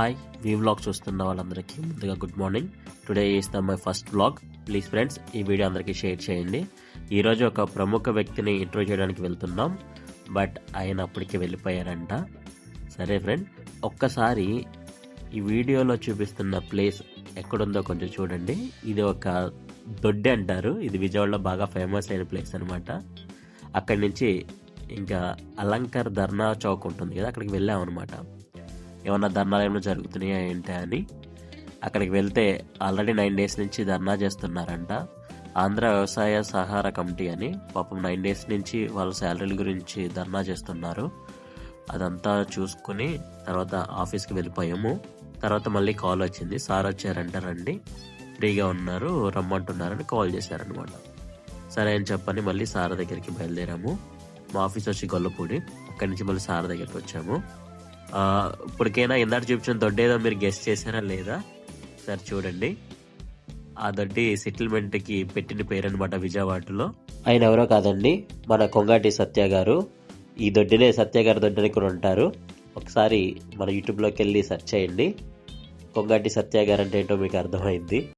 Hi we vlog చూస్తున్న వాళ్ళందరికీ ముందుగా good morning today is the my first vlog please friends ఈ video అందరికీ షేర్ చేయండి. ఈరోజు ఒక ప్రముఖ వ్యక్తిని ఇంటర్వ్యూ చేయడానికి వెళ్తున్నాం. బట్ ఆయన అప్పటికే వెళ్ళిపోయారంట. సరే ఫ్రెండ్ ఒక్కసారి ఈ వీడియోలో చూపిస్తున్న ప్లేస్ ఎక్కడుందో కొంచెం చూడండి. ఇది ఒక దొడ్డి అంటారు. ఇది విజయవాడలో బాగా ఫేమస్ అయిన ప్లేస్ అనమాట అక్కడి నుంచి ఇంకా అలంకర్ ధర్నా చౌక్ ఉంటుంది కదా అక్కడికి వెళ్ళామన్నమాట. ఏమన్నా ధర్నాలు ఏమైనా జరుగుతున్నాయా ఏంటి అని. అక్కడికి వెళ్తే ఆల్రెడీ నైన్ డేస్ నుంచి ధర్నా చేస్తున్నారంట. ఆంధ్ర వ్యవసాయ సహార కమిటీ అని పాపం నైన్ డేస్ నుంచి వాళ్ళ శాలరీల గురించి ధర్నా చేస్తున్నారు. అదంతా చూసుకుని తర్వాత ఆఫీస్కి వెళ్ళిపోయాము. తర్వాత మళ్ళీ కాల్ వచ్చింది. సార్ వచ్చారంట రండి ఫ్రీగా ఉన్నారు రమ్మంటున్నారని కాల్ చేశారనమాట సరే అని చెప్పని మళ్ళీ సార్ దగ్గరికి బయలుదేరాము. మా ఆఫీస్ వచ్చి గొల్లపూడి అక్కడి నుంచి మళ్ళీ సార్ దగ్గరికి వచ్చాము. ఇప్పటికైనా ఇందాక చూపించిన దొడ్డేదో మీరు గెస్ట్ చేశారా లేదా? సరే చూడండి. ఆ దొడ్డి సెటిల్మెంట్కి పెట్టిన పేరు అనమాట విజయవాడలో. ఆయన ఎవరో కాదండి మన కొంగాటి సత్య గారు. ఈ దొడ్డినే సత్య గారి దొడ్డిని కూడా ఉంటారు ఒకసారి మన యూట్యూబ్లోకి వెళ్ళి సెర్చ్ చేయండి. కొంగాటి సత్య గారు అంటే ఏంటో మీకు అర్థమైంది.